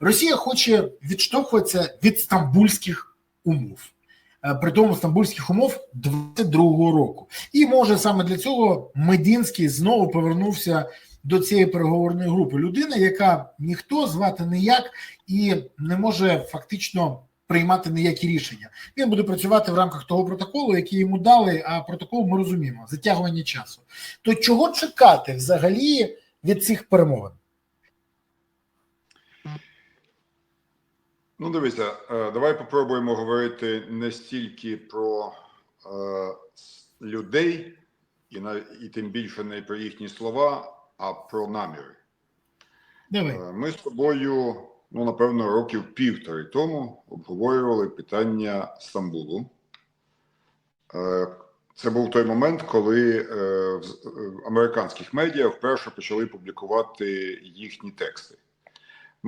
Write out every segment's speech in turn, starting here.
Росія хоче відштовхуватися від стамбульських умов. Е, При тому стамбульських умов 22-го року, і може саме для цього Медінський знову повернувся до цієї переговорної групи. Людина, яка ніхто звати ніяк і не може фактично приймати ніякі рішення. Він буде працювати в рамках того протоколу, який йому дали. А протокол ми розуміємо затягування часу. То чого чекати взагалі від цих перемовин? Ну, дивися, е, давай попробуємо говорити не стільки про е, людей, і, на, і тим більше не про їхні слова, а про наміри. Давай. Е, Ми з тобою, ну напевно, років півтори тому обговорювали питання Стамбулу. Е, Це був той момент, коли е, в е, американських медіа вперше почали публікувати їхні тексти.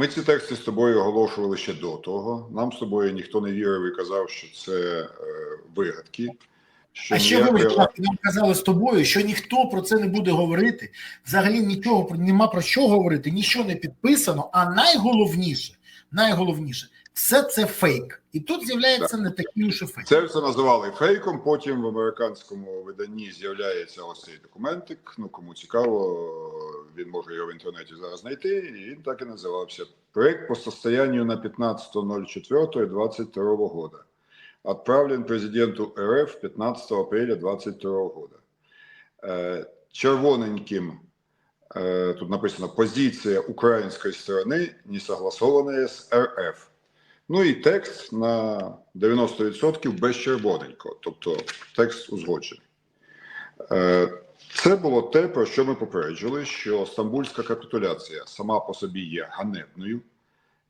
Ми ці тексти з тобою оголошували ще до того. Нам з тобою ніхто не вірив і казав, що це е, вигадки. Що А ще ви нам казали з тобою, що ніхто про це не буде говорити. Взагалі нічого нема про що говорити, нічого не підписано. А найголовніше, найголовніше, все це фейк. І тут з'являється не такий уж і фейк. Це все називали фейком. Потім в американському виданні з'являється ось цей документик. Ну кому цікаво, він може його в інтернеті зараз знайти. І він так і називався: Проект по состоянию на 15.04.22 года. Отправлен президенту РФ 15 апреля 22 года. Е, Червоненьким е, тут написано позиція української сторони не согласована з РФ. Ну і текст на 90% без червоненького, тобто текст узгоджений. Е, Це було те, про що ми попереджили, що стамбульська капітуляція сама по собі є ганебною,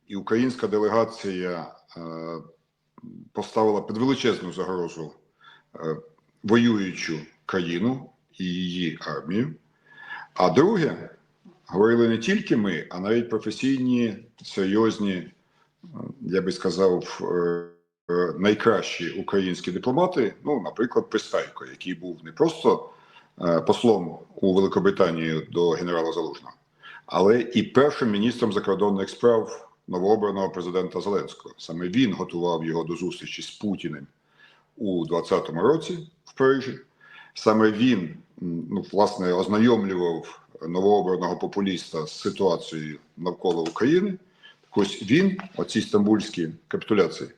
і українська делегація е, поставила під величезну загрозу е, воюючу країну і її армію. А друге, говорили не тільки ми, а навіть професійні, серйозні я би сказав, е, е, найкращі українські дипломати, ну, наприклад, Пристайко, який був не просто е, послом у Великобританію до генерала Залужного, але і першим міністром закордонних справ новообраного президента Зеленського. Саме він готував його до зустрічі з Путіним у 2020 році в Парижі. Саме він ну, власне ознайомлював новообраного популіста з ситуацією навколо України. Ось він, оці стамбульські капітуляції,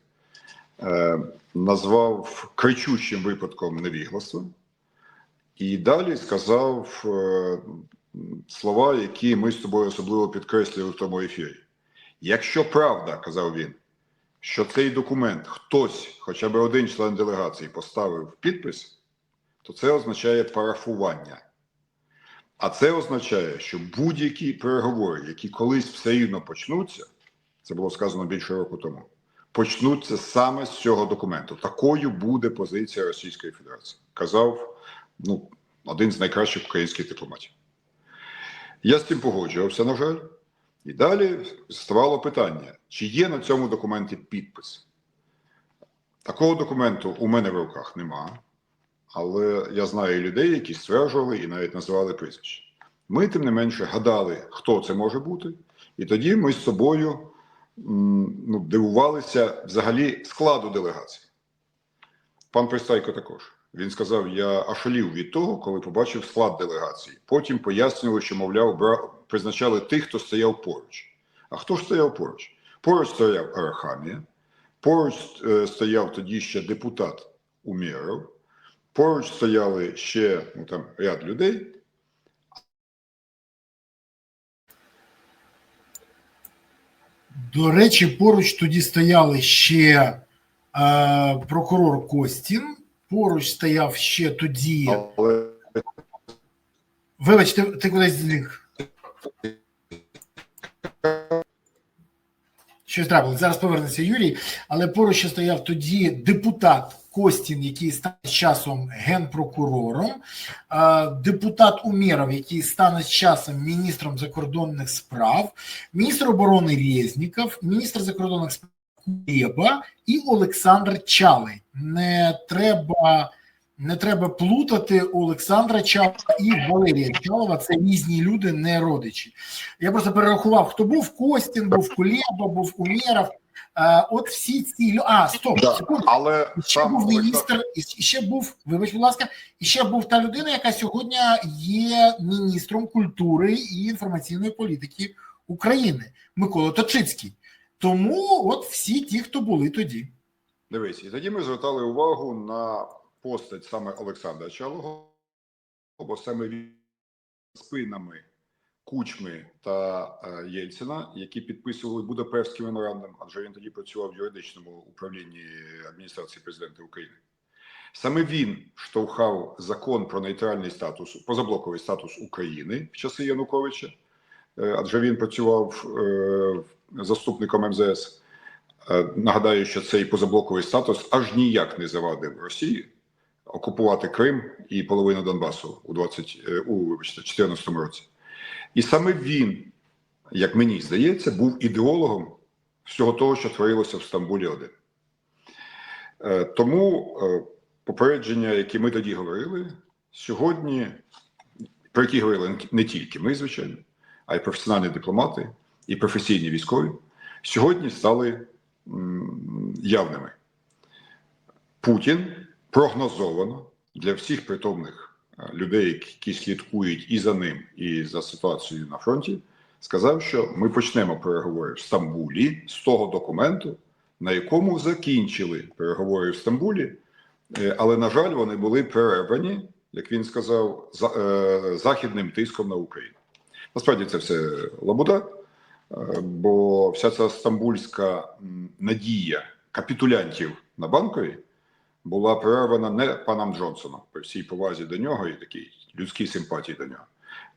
е, назвав кричущим випадком невігластва, і далі сказав е, слова, які ми з тобою особливо підкреслювали в тому ефірі. Якщо правда, казав він, що цей документ хтось, хоча б один член делегації, поставив підпис, то це означає парафування. А це означає, що будь-які переговори, які колись все рівно почнуться, це було сказано більше року тому, почнуться саме з цього документу. Такою буде позиція Російської Федерації, казав ну, один з найкращих українських дипломатів. Я з цим погоджувався, на жаль. І далі ставало питання: чи є на цьому документі підпис? Такого документу у мене в руках нема, але я знаю людей, які стверджували і навіть називали прізвище. Ми, тим не менше, гадали, хто це може бути, і тоді ми з собою ну, дивувалися взагалі складу делегації. Пан Пристайко також. Він сказав: я ошалів від того, коли побачив склад делегації. Потім пояснювали, що, мовляв, призначали тих, хто стояв поруч. А хто ж стояв поруч? Поруч стояв Арахамія, поруч е, стояв тоді ще депутат Умєров, поруч стояли ще ну, там, ряд людей. До речі, поруч тоді стояли ще е, прокурор Костін. Поруч стояв ще тоді. Вибачте, Вибач, ти, ти кудись зліг. Щось трапилось. Зараз повернеться Юрій, але поруч ще стояв тоді депутат Костін, який стане з часом генпрокурором, депутат Умєров, який стане з часом міністром закордонних справ, міністр оборони Резніков, міністр закордонних справ Кулеба і Олександр Чалий. Не треба не треба плутати Олександра Чалова і Валерія Чалова. Це різні люди, не родичі. Я просто перерахував, хто був Костін, був Кулеба, був Умєров. Е, От всі ці а стоп, Да, секунду. але ще був міністр, і ще був, вибач, будь ласка, і ще був та людина, яка сьогодні є міністром культури і інформаційної політики України, Микола Точицький. Тому от всі ті, хто були тоді. Дивись, і тоді ми звертали увагу на постать саме Олександра Чалого, бо саме він спинами Кучми та е, Єльцина, які підписували Будапештський меморандум, адже він тоді працював в юридичному управлінні адміністрації президента України. Саме він штовхав закон про нейтральний статус, позаблоковий статус України в часи Януковича, е, адже він працював е, заступником МЗС. Нагадаю, що цей позаблоковий статус аж ніяк не завадив Росії окупувати Крим і половину Донбасу у 20, е, у вибачте, 14 році. І саме він, як мені здається, був ідеологом всього того, що творилося в Стамбулі 1. Е, Тому е, попередження, які ми тоді говорили, сьогодні, про які говорили не тільки ми, звичайно, а й професіональні дипломати і професійні військові, сьогодні стали явними. Путін прогнозовано для всіх притомних людей, які слідкують і за ним, і за ситуацією на фронті, сказав, що ми почнемо переговори в Стамбулі з того документу, на якому закінчили переговори в Стамбулі, Е, але, на жаль, вони були перервані, як він сказав, за, е, західним тиском на Україну. Насправді це все лабуда, е, бо вся ця стамбульська надія капітулянтів на банкові була перервана не паном Джонсоном, при всій повазі до нього і такій людській симпатії до нього,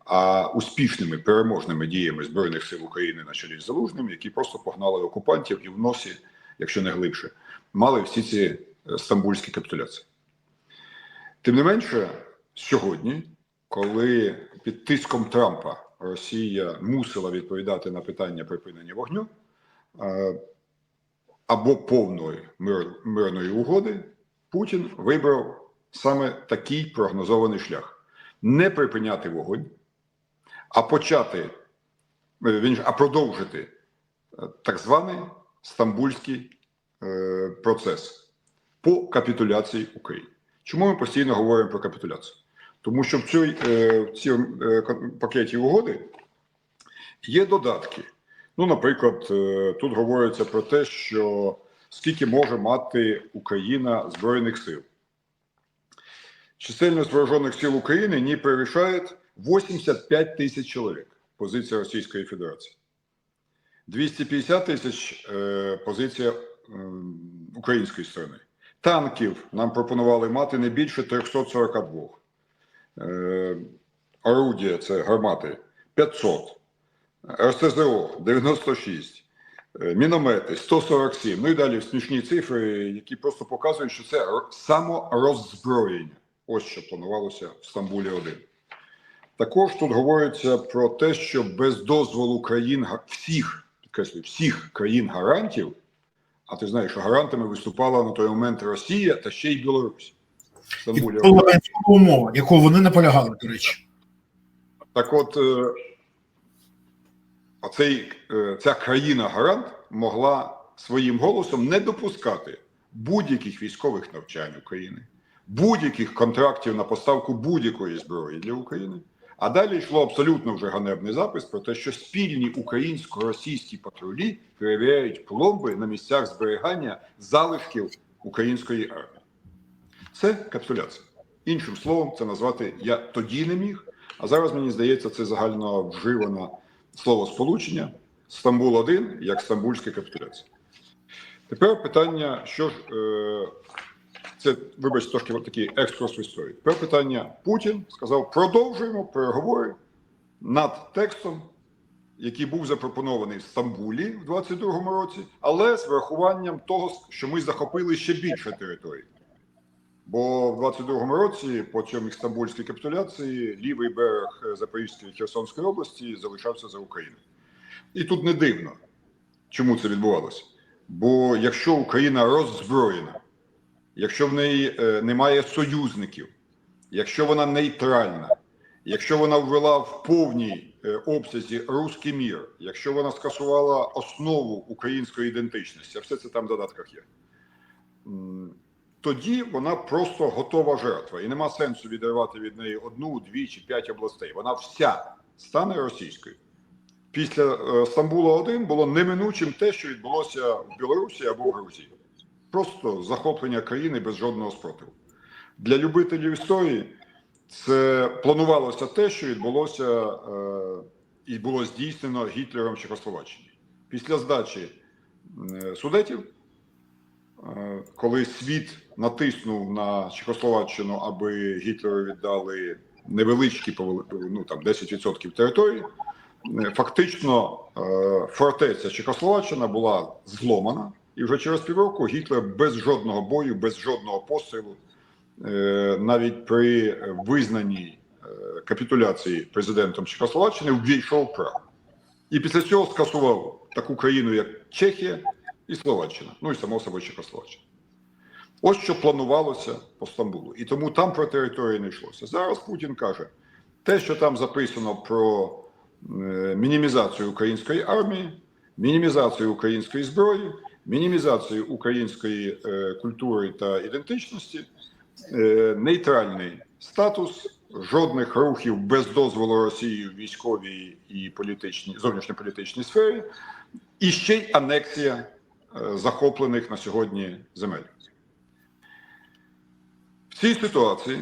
а успішними переможними діями Збройних сил України на чолі з Залужним, які просто погнали окупантів і в носі, якщо не глибше, мали всі ці е, стамбульські капітуляції. Тим не менше, сьогодні, коли під тиском Трампа Росія мусила відповідати на питання припинення вогню е, або повної мир, мирної угоди, Путін вибрав саме такий прогнозований шлях: не припиняти вогонь, а почати, е, він- а продовжити е, так званий стамбульський е, процес по капітуляції України. Чому ми постійно говоримо про капітуляцію? Тому що в цій, в е, пакеті угоди є додатки. Ну, наприклад, тут говориться про те, що скільки може мати Україна Збройних сил. Чисельність вооружених сил України не перевищає 85 тисяч чоловік. Позиція Російської Федерації. 250 тисяч е, позиція м, української сторони. Танків нам пропонували мати не більше 342. Е, орудія це гармати 500. РСЗО 96. Е, Міномети 147. Ну і далі смішні цифри, які просто показують, що це самороззброєння. Ось що планувалося в Стамбулі 1. Також тут говориться про те, що без дозволу країн всіх, підкреслюю, всіх країн гарантів, а ти знаєш, що гарантами виступала на той момент Росія та ще й Білорусь. Стамбулі умова, яку вони наполягали, до речі. Так от, е, оцей, е, ця країна-гарант могла своїм голосом не допускати будь-яких військових навчань України, будь-яких контрактів на поставку будь-якої зброї для України. А далі йшло абсолютно вже ганебний запис про те, що спільні українсько-російські патрулі перевіряють пломби на місцях зберігання залишків української армії. Це капітуляція. Іншим словом, це назвати я тоді не міг, а зараз мені здається, це загально вживане слово сполучення Стамбул 1 як Стамбульська капітуляція. Тепер питання, що ж е, це, вибачте, трошки такий екскурс в історію. Тепер питання Путін сказав: продовжуємо переговори над текстом, який був запропонований в Стамбулі в 22-му році, але з врахуванням того, що ми захопили ще більше території. Бо в 22-му році, по цьому стамбульській капітуляції, лівий берег е, Запорізької Херсонської області залишався за Україною. І тут не дивно, чому це відбувалося. Бо якщо Україна роззброєна, якщо в неї е, немає союзників, якщо вона нейтральна, якщо вона ввела в повній е, обсязі руський мір, якщо вона скасувала основу української ідентичності, а все це там в додатках є. Тоді вона просто готова жертва, і нема сенсу відривати від неї одну, дві чи п'ять областей. Вона вся стане російською. Після е, Стамбула 1 було неминучим те, що відбулося в Білорусі або в Грузії. Просто захоплення країни без жодного спротиву. Для любителів історії це планувалося те, що відбулося е, і було здійснено Гітлером Чехословаччині. Після здачі е, судетів, коли світ натиснув на Чехословаччину, аби Гітлеру віддали невеличкі ну, там, 10% території, е, фактично е, фортеця Чехословаччина була зломана, і вже через півроку Гітлер без жодного бою, без жодного пострілу, е, навіть при визнаній е, капітуляції президентом Чехословаччини ввійшов Прагу. І після цього скасував таку країну, як Чехія і Словаччина, ну і само собою Чехословаччина. Ось що планувалося по Стамбулу. І тому там про територію не йшлося. Зараз Путін каже, те, що там записано про е, мінімізацію української армії, мінімізацію української зброї, мінімізацію української е, культури та ідентичності, е, нейтральний статус, жодних рухів без дозволу Росії в військовій і політичній зовнішньополітичній сфері, і ще й анексія захоплених на сьогодні земель. В цій ситуації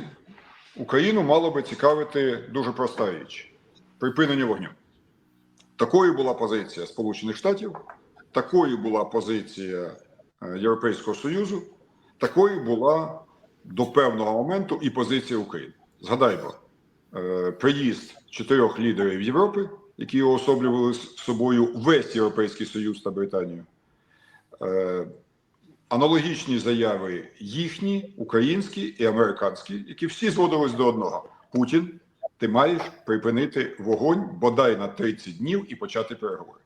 Україну мало би цікавити дуже проста річ припинення вогню. Такою була позиція Сполучених Штатів, такою була позиція е, Європейського Союзу, такою була до певного моменту і позиція України. Згадаймо, е, приїзд чотирьох лідерів Європи, які уособлювали з собою весь Європейський Союз та Британію. Е, Аналогічні заяви їхні, українські і американські, які всі зводились до одного: Путін, ти маєш припинити вогонь бодай на 30 днів і почати переговори.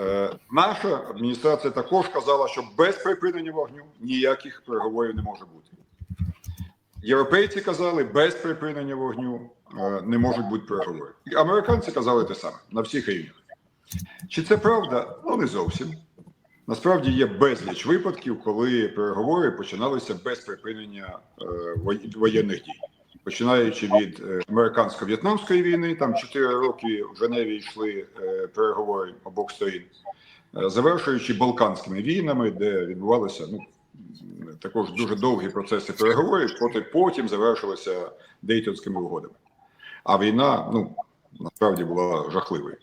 Е, наша адміністрація також казала, що без припинення вогню ніяких переговорів не може бути. Європейці казали, без припинення вогню е, не можуть бути переговори. І американці казали те саме на всіх рівнях. Чи це правда? Ну не зовсім. Насправді є безліч випадків, коли переговори починалися без припинення е, воєнних дій, починаючи від е, американсько-в'єтнамської війни, там 4 роки в Женеві йшли е, переговори обох сторін, завершуючи Балканськими війнами, де відбувалися ну також дуже довгі процеси переговорів, проте потім завершилися Дейтонськими угодами. А війна, ну насправді була жахливою.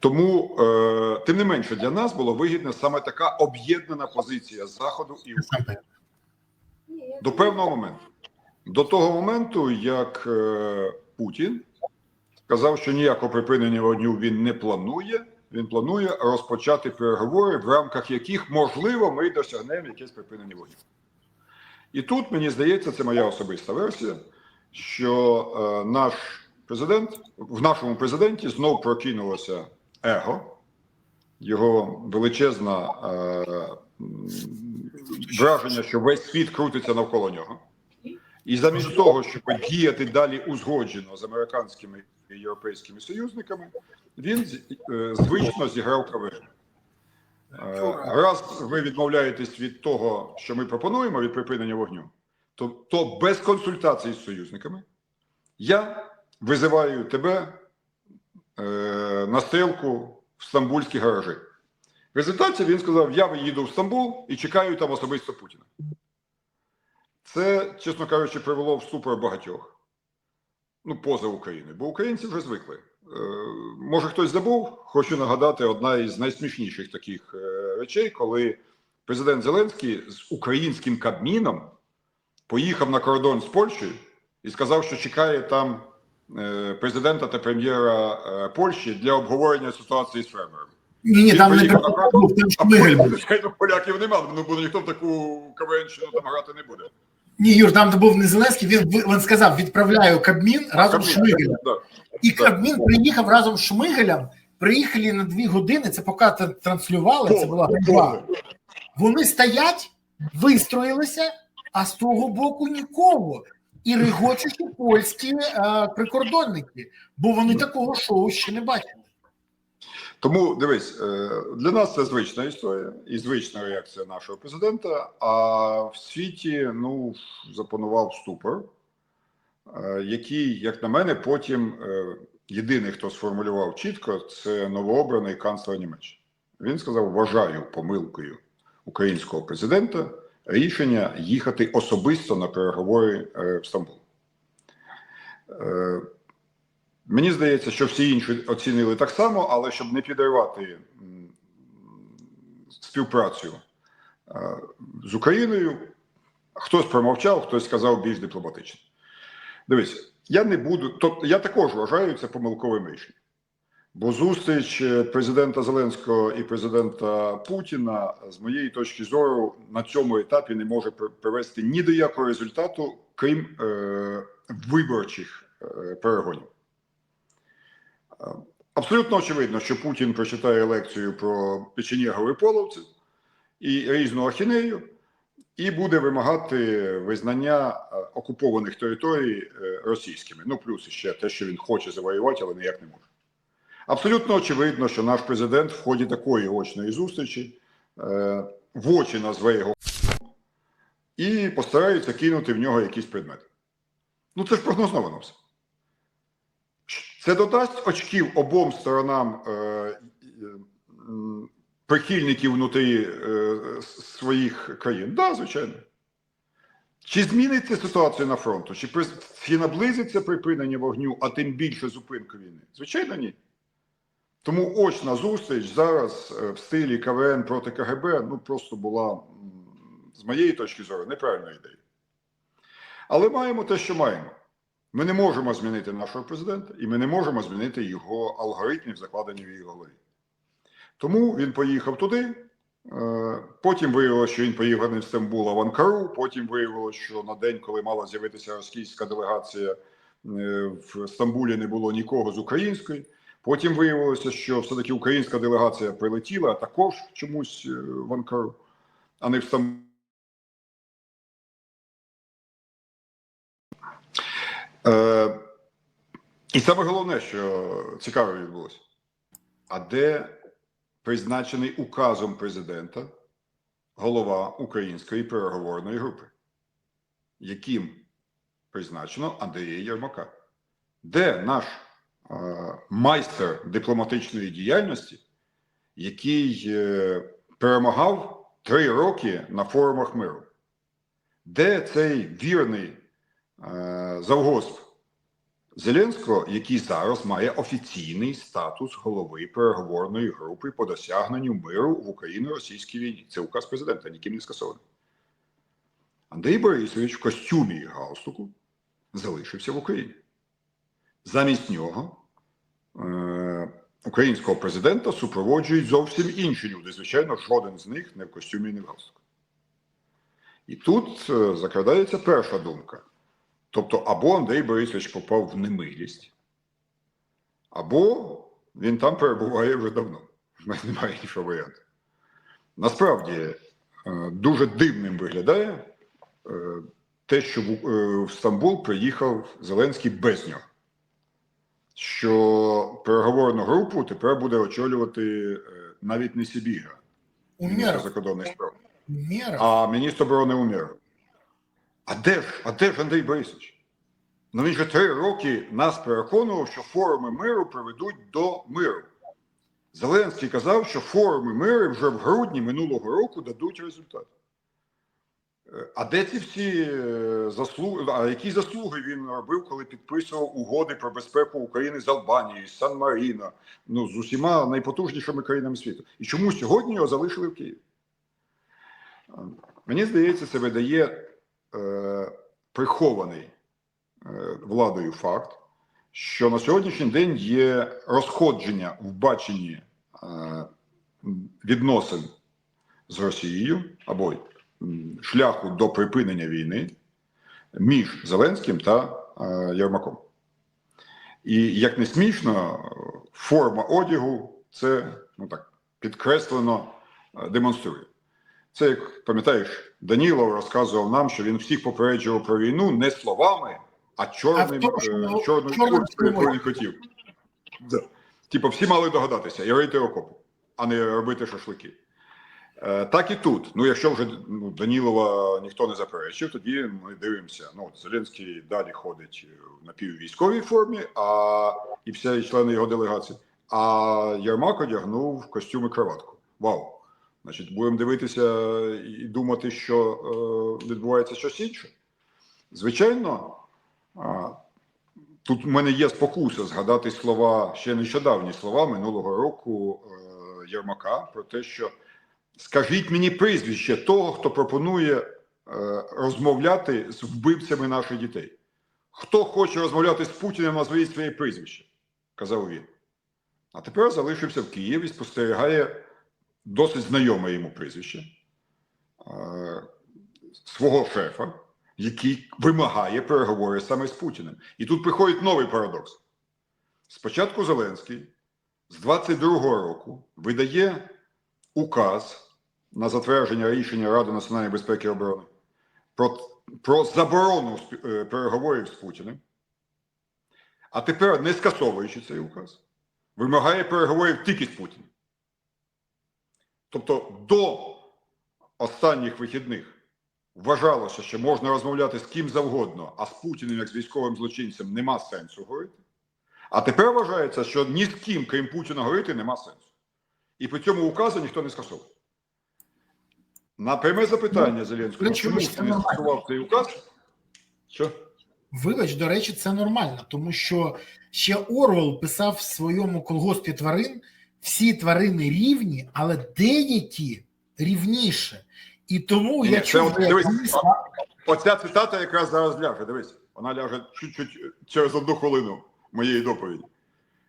Тому, е, тим не менше, для нас було вигідна саме така об'єднана позиція Заходу і України до певного моменту. До того моменту, як е, Путін сказав, що ніякого припинення вогню він не планує, він планує розпочати переговори, в рамках яких, можливо, ми досягнемо якесь припинення вогню. І тут, мені здається, це моя особиста версія, що е, наш президент в нашому президенті знов прокинулося его, його величезна е, враження, що весь світ крутиться навколо нього. І замість того, щоб діяти далі узгоджено з американськими і європейськими союзниками, він е, звично зіграв КВН. Е, Раз ви відмовляєтесь від того, що ми пропонуємо від припинення вогню, то, то без консультацій з союзниками я визиваю тебе е, на стрілку в стамбульські гаражі. В результаті він сказав: Я їду в Стамбул і чекаю там особисто Путіна. Це, чесно кажучи, привело в ступор багатьох. Ну, поза Україною, бо українці вже звикли. Е, може, хтось забув, хочу нагадати одна із найсмішніших таких е, речей, коли президент Зеленський з українським кабміном поїхав на кордон з Польщею і сказав, що чекає там президента та прем'єра е, Польщі для обговорення ситуації з фермерами. Ні, ні, там не там звичайно, поляків нема, ну бо ніхто в таку КВНщину там грати не буде. Ні, Юр, там був не Зеленський, він, він сказав, відправляю Кабмін разом з Кабмін, Шмигалем. да. І Так. Кабмін приїхав разом з Шмигалем, приїхали на дві години, це поки тр- транслювали, це була ганьба. Вони стоять вистроїлися, а з того боку нікого. І регочучі польські е, прикордонники, бо вони такого шоу ще не бачили. Тому дивись, е, для нас це звична історія і звична реакція нашого президента. А в світі ну запанував ступор, е, який, як на мене, потім е, єдиний, хто сформулював чітко, це новообраний канцлер Німеччини. Він сказав: вважаю помилкою українського президента рішення їхати особисто на переговори е, в Стамбул. Е, Мені здається, що всі інші оцінили так само, але щоб не підривати співпрацю е, з Україною, хтось промовчав, хтось сказав більш дипломатично. Дивись, я не буду, тобто я також вважаю це помилковим рішенням. Бо зустріч е, президента Зеленського і президента Путіна, з моєї точки зору, на цьому етапі не може привести ні до якого результату, крім е, виборчих е, перегонів. Е, Абсолютно очевидно, що Путін прочитає лекцію про печенєгов і половців і різну ахінею, і буде вимагати визнання е, окупованих територій російськими. Ну, плюс ще те, що він хоче завоювати, але ніяк не може. Абсолютно очевидно, що наш президент в ході такої очної зустрічі е, в очі назве його і постарається кинути в нього якісь предмети. Ну, це ж прогнозовано все. Це додасть очків обом сторонам е, е, прихильників внутрі е, своїх країн? Так, да, звичайно. Чи зміниться ситуація на фронту? Чи, при, чи наблизиться припинення вогню, а тим більше зупинку війни? Звичайно, ні. Тому очна зустріч зараз е, в стилі КВН проти КГБ ну просто була, з моєї точки зору, неправильною ідеєю. Але маємо те, що маємо. Ми не можемо змінити нашого президента, і ми не можемо змінити його алгоритмів, закладені в її голові. Тому він поїхав туди. е, Потім виявилося, що він поїхав не в Стамбул, а в Анкару. Потім виявилося, що на день, коли мала з'явитися російська делегація е, в Стамбулі, не було нікого з української. Потім виявилося, що все-таки українська делегація прилетіла також чомусь е, в Анкару, а не в Стамбул. Е, і саме головне, що цікаво відбулося, а де призначений указом президента голова української переговорної групи, яким призначено Андрія Єрмака? Де наш майстер дипломатичної діяльності, який е, перемагав три роки на форумах миру? Де цей вірний е, завгосп Зеленського, який зараз має офіційний статус голови переговорної групи по досягненню миру в Україно-російській війні. Це указ президента, ніким не скасований. Андрій Борисович в костюмі і галстуку залишився в Україні. Замість нього е, українського президента супроводжують зовсім інші люди. Звичайно, жоден з них не в костюмі, не в галстуку. І тут е, закрадається перша думка. Тобто, або Андрій Борисович попав в немилість, або він там перебуває вже давно. В мене немає іншого варіанту. Насправді, е, дуже дивним виглядає е, те, що в Стамбул приїхав Зеленський без нього. Що переговорну групу тепер буде очолювати е, навіть не Сібіга, міністр закордонних справ, а міністр оборони Умєров. А де ж, а де ж Андрій Борисович? Ну він же три роки нас переконував, що форуми миру приведуть до миру. Зеленський казав, що форуми миру вже в грудні минулого року дадуть результат. А де ці всі е, заслуги? А які заслуги він робив, коли підписував угоди про безпеку України з Албанією, з Сан-Маріно, ну з усіма найпотужнішими країнами світу? І чому сьогодні його залишили в Києві? Мені здається, це видає е, прихований е, владою факт, що на сьогоднішній день є розходження в баченні е, відносин з Росією або шляху до припинення війни між Зеленським та е, Єрмаком. І як не смішно, е, форма одягу це ну так підкреслено е, демонструє. Це як пам'ятаєш, Данілов розказував нам, що він всіх попереджував про війну не словами, а чорним, е, він хотів. Типу, всі мали догадатися і рити окопи, а не робити шашлики. Е, Так і тут. Ну, якщо вже ну, Данілова ніхто не заперечив, тоді ми дивимося. Ну, Зеленський далі ходить в напіввійськовій формі, а і всі члени його делегації. А Єрмак одягнув костюм і кроватку. Вау! Значить, будемо дивитися і думати, що е, відбувається щось інше. Звичайно, а, тут в мене є спокуса згадати слова, ще нещодавні слова минулого року е, Єрмака про те, що скажіть мені прізвище того, хто пропонує е, розмовляти з вбивцями наших дітей. Хто хоче розмовляти з Путіним, назвіть своє прізвище, казав він. А тепер залишився в Києві, спостерігає досить знайоме йому прізвище е, свого шефа, який вимагає переговори саме з Путіним. І тут приходить новий парадокс. Спочатку Зеленський з 22-го року видає указ затвердження рішення Ради національної безпеки і оборони про, про заборону е, переговорів з Путіним. А тепер, не скасовуючи цей указ, вимагає переговорів тільки з Путіним. Тобто до останніх вихідних вважалося, що можна розмовляти з ким завгодно, а з Путіним, як з військовим злочинцем, нема сенсу говорити. А тепер вважається, що ні з ким, крім Путіна, говорити нема сенсу. І при цьому указу ніхто не скасовує. На пряме запитання Зеленського, речі, чому ти не скасував цей указ? Що? Вибач, до речі, це нормально, тому що ще Орвел писав в своєму колгоспі тварин: всі тварини рівні, але деякі рівніше. І тому Ні, я дивись, Оця цитата якраз зараз ляже. Дивись, вона ляже чуть-чуть через одну хвилину моєї доповіді.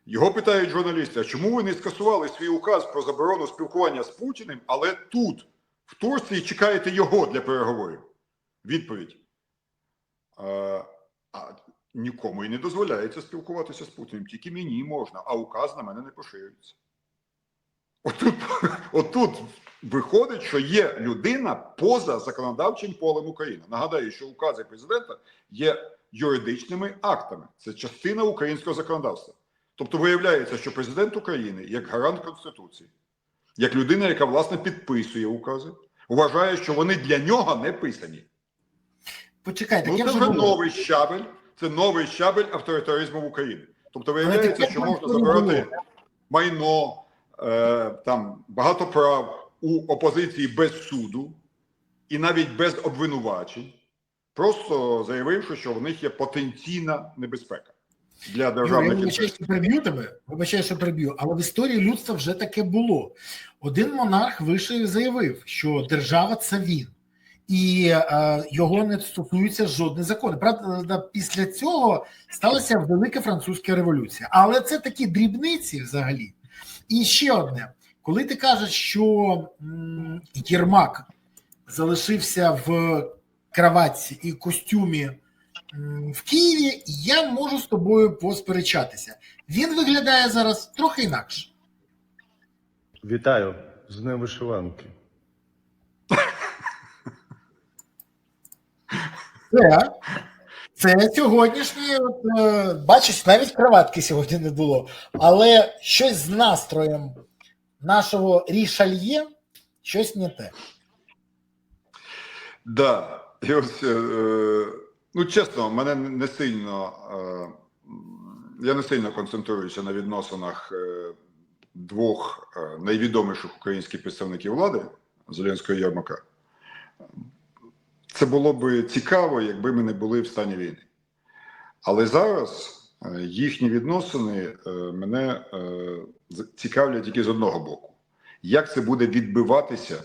Його питають журналісти: а чому ви не скасували свій указ про заборону спілкування з Путіним, але тут, в Турції, чекаєте його для переговорів? Відповідь. А, нікому і не дозволяється спілкуватися з Путіним, тільки мені можна, а указ на мене не поширюється. Отут, отут виходить, що є людина поза законодавчим полем України. Нагадаю, що укази президента є юридичними актами. Це частина українського законодавства. Тобто виявляється, що президент України, як гарант Конституції, як людина, яка власне підписує укази, вважає, що вони для нього не писані. почекайте, Ну, я це вже новий щабель, це новий щабель авторитаризму в Україні. Тобто виявляється, що можна забирати майно, е, там багато прав у опозиції без суду і навіть без обвинувачень, просто заявивши, що в них є потенційна небезпека для державних вибачаю, що тебе, вибачаю, що переб'ю, але в історії людства вже таке було. Один монарх вийшов і заявив, що держава це він, і е, його не стосуються жодні закони. Правда, після цього сталася велика французька революція. Але це такі дрібниці взагалі. І ще одне: коли ти кажеш, що Єрмак залишився в краватці і костюмі в Києві, я можу з тобою посперечатися. Він виглядає зараз трохи інакше. Вітаю з Днем вишиванки. Це, це сьогоднішнє, от, е, бачиш, навіть кроватки сьогодні не було. Але щось з настроєм нашого рішальє, щось не те. Да. І ось, е, е, ну чесно, мене не сильно, е, я не сильно концентруюся на відносинах е, двох е, найвідоміших українських представників влади Зеленського і Єрмака. Це було б цікаво, якби ми не були в стані війни. Але зараз їхні відносини мене цікавлять тільки з одного боку. Як це буде відбиватися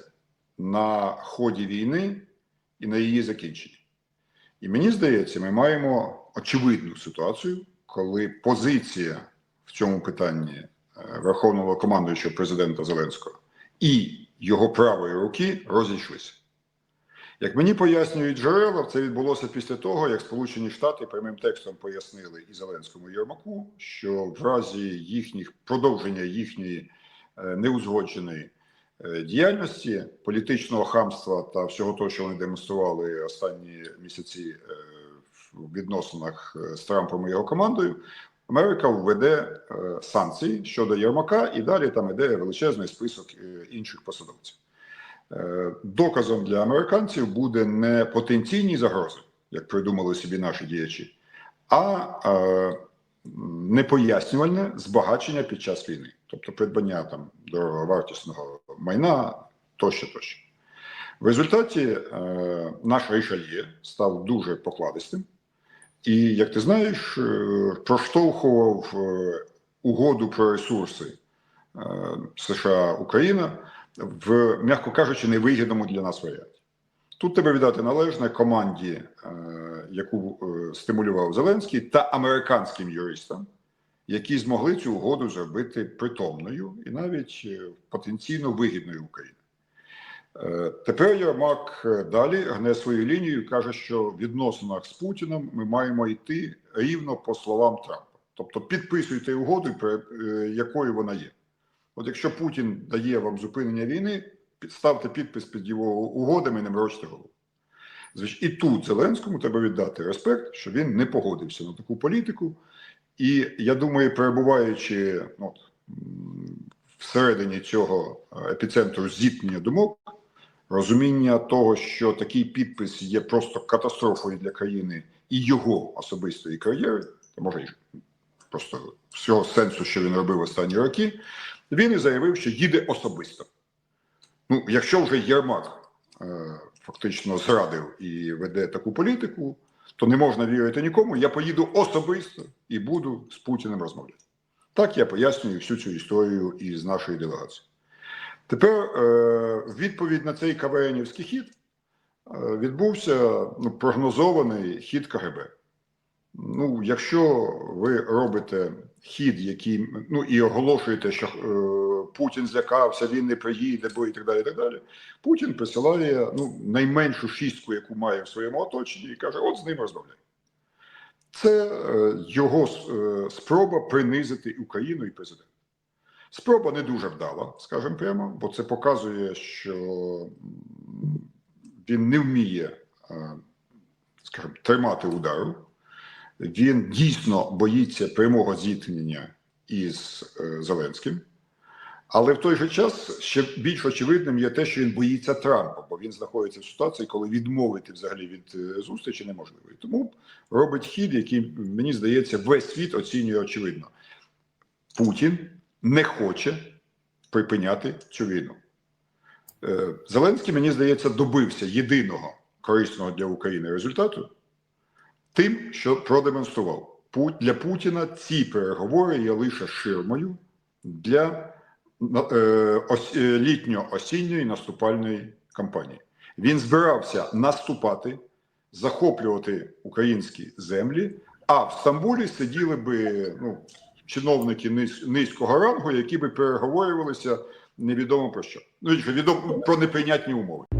на ході війни і на її закінченні? І мені здається, ми маємо очевидну ситуацію, коли позиція в цьому питанні е, Верховного командуючого президента Зеленського і його правої руки розійшлися. Як мені пояснюють джерела, це відбулося після того, як Сполучені Штати прямим текстом пояснили і Зеленському і Єрмаку, що в разі їхніх продовження їхньої е, неузгодженої діяльності, політичного хамства та всього того, що вони демонстрували останні місяці е, в відносинах е, з Трампом і його командою, Америка введе е, санкції щодо Єрмака, і далі там іде величезний список е, інших посадовців. Е, Доказом для американців буде не потенційні загрози, як придумали собі наші діячі, а е, непояснювальне збагачення під час війни, тобто придбання там дороговартісного майна тощо тощо. В результаті е, наш Рішальє став дуже покладистим, і, як ти знаєш, е, проштовхував е, угоду про ресурси е, США Україна в, м'яко кажучи, невигідному для нас варіанті. Тут тебе віддати належне команді, е, яку е, стимулював Зеленський, та американським юристам, які змогли цю угоду зробити притомною і навіть е, потенційно вигідною Україні. Е, Тепер Єрмак далі гне свою лінію і каже, що в відносинах з Путіним ми маємо йти рівно по словам Трампа. Тобто підписуйте угоду, якою вона є. От якщо Путін дає вам зупинення війни, ставте підпис під його угодами, не морочте голову. І тут Зеленському треба віддати респект, що він не погодився на таку політику. І я думаю, перебуваючи ну, от, всередині цього е, епіцентру зіткнення думок, розуміння того, що такий підпис є просто катастрофою для країни і його особистої кар'єри, може просто всього сенсу, що він робив останні роки, він і заявив, що їде особисто. Ну, якщо вже Єрмак е, фактично зрадив і веде таку політику, то не можна вірити нікому. Я поїду особисто і буду з Путіним розмовляти. Так я пояснюю всю цю історію із нашої делегації. Тепер е, відповідь на цей КВНівський хід е, відбувся ну, прогнозований хід КГБ. Ну, якщо ви робите хід, який ну і оголошуєте, що е, Путін злякався, він не приїде, бо і так далі. і так далі. Путін присилає ну, найменшу шістку, яку має в своєму оточенні, і каже: от з ним розмовляй. Це е, його е, спроба принизити Україну і президента. Спроба не дуже вдала, скажімо прямо, бо це показує, що він не вміє, е, скажімо, тримати удару. Він дійсно боїться прямого зіткнення із Зеленським. Але в той же час ще більш очевидним є те, що він боїться Трампа, бо він знаходиться в ситуації, коли відмовити взагалі від е, зустрічі неможливо. І тому робить хід, який, мені здається, весь світ оцінює очевидно. Путін не хоче припиняти цю війну. Е, Зеленський, мені здається, добився єдиного корисного для України результату тим, що продемонстрував. Для Путіна ці переговори є лише ширмою для літньо-осінньої наступальної кампанії. Він збирався наступати, захоплювати українські землі, а в Стамбулі сиділи би ну, чиновники низ, низького рангу, які би переговорювалися невідомо про що. Ну, відомо про неприйнятні умови.